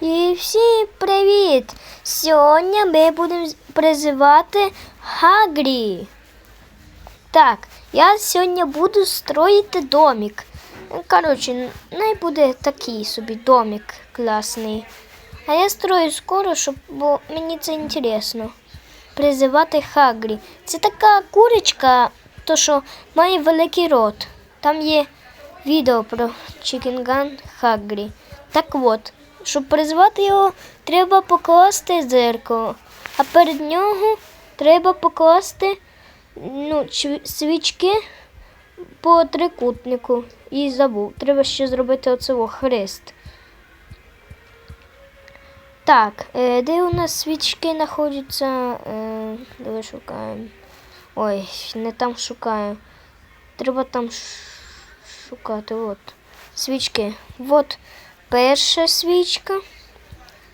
І всім привіт! Сьогодні ми будемо призивати Хагрі. Так, я сьогодні буду строїти домик. Коротше, най буде такий собі домик класний. А я строю скоро, щоб, бо мені це інтересно. Призивати Хагрі. Це така курочка, то що має великий рот. Там є відео про Чікінган Хагрі. Так от, щоб призвати його, треба покласти зеркало, а перед нього треба покласти ну, свічки по трикутнику. І забув. Треба ще зробити оцього хрест. Так, е, де у нас свічки знаходяться? Е, давай шукаємо. Ой, не там шукаю. Треба там шукати. От. Свічки. От перша свічка.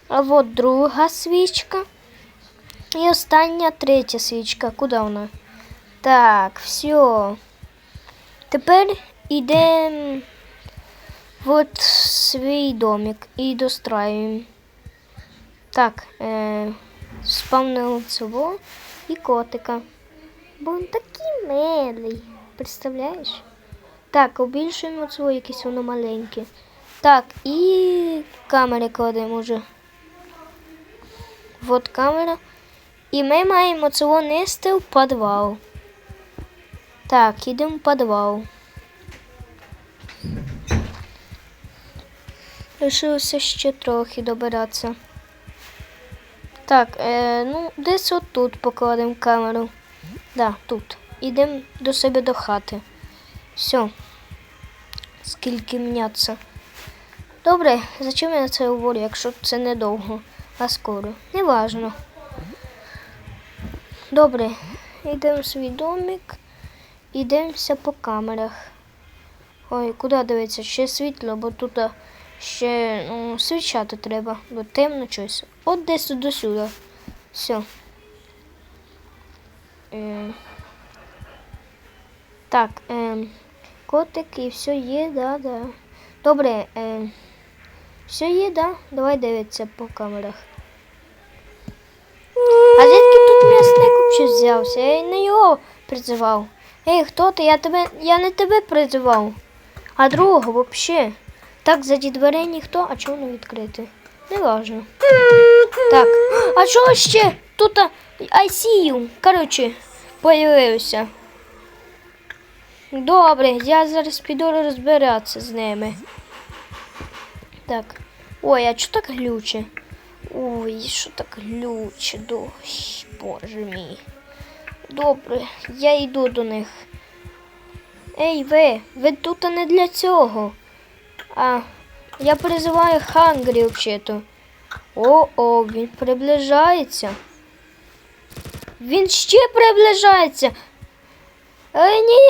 А от друга свічка. І остання третя свічка. Куди вона? Так, все. Тепер йдемо в свій домик і достраюємо. Так, е, спавнили цього і котика. Бо він такий милий. Представляєш? Так, обільшуємо цього, якесь воно маленьке. Так, і камери кладемо вже. От камера. І ми маємо цього нести в підвал. Так, йдемо в підвал. Лишилося ще трохи добиратися. Так, е, ну, десь отут покладемо камеру. Да, тут. Ідемо до себе до хати. Все. Скільки мняться. Добре, зачем я це говорю, якщо це недовго, а скоро? Неважно. Добре, йдемо в свій домик, йдемося по камерах. Ой, куди дивитися? Ще світло, бо тут ще ну, свічати треба, бо темно щось. От десь до сюди. Все. Е, так, е, котик і все є, да, да. Добре, е, все є, да? Давай дивитися по камерах. А звідки тут м'ясник взагалі взявся? Я не його призивав. Ей, хто ти? Я тебе. Я не тебе призивав, а другого взагалі. Так, заді дверей ніхто, а чого не відкрити? Не важно. Так. А чого ще? Тут а, I see you. Коротше, появився. Добре, я зараз піду розбиратися з ними. Так. Ой, а що так глюче? Ой, що так глюче, дощ, боже мій. Добре, я йду до них. Ей, ви, ви тут не для цього. А, я призиваю Хангрі взагалі-то. О-о, він приближається. Він ще приближається. Е, ні.